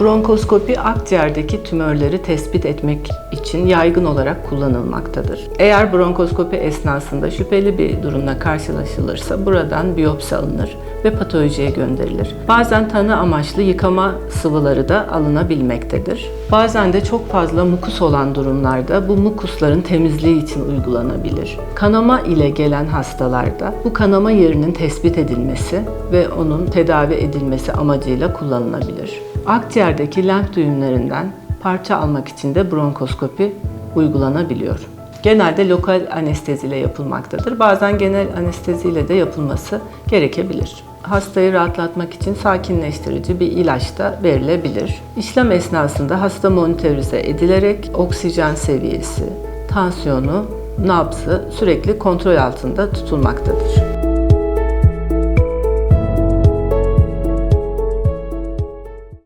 Bronkoskopi akciğerdeki tümörleri tespit etmek için yaygın olarak kullanılmaktadır. Eğer bronkoskopi esnasında şüpheli bir durumla karşılaşılırsa buradan biyopsi alınır ve patolojiye gönderilir. Bazen tanı amaçlı yıkama sıvıları da alınabilmektedir. Bazen de çok fazla mukus olan durumlarda bu mukusların temizliği için uygulanabilir. Kanama ile gelen hastalarda bu kanama yerinin tespit edilmesi ve onun tedavi edilmesi amacıyla kullanılabilir. Akciğerdeki lenf düğümlerinden parça almak için de bronkoskopi uygulanabiliyor. Genelde lokal anesteziyle yapılmaktadır. Bazen genel anesteziyle de yapılması gerekebilir. Hastayı rahatlatmak için sakinleştirici bir ilaç da verilebilir. İşlem esnasında hasta monitörize edilerek oksijen seviyesi, tansiyonu, nabzı sürekli kontrol altında tutulmaktadır.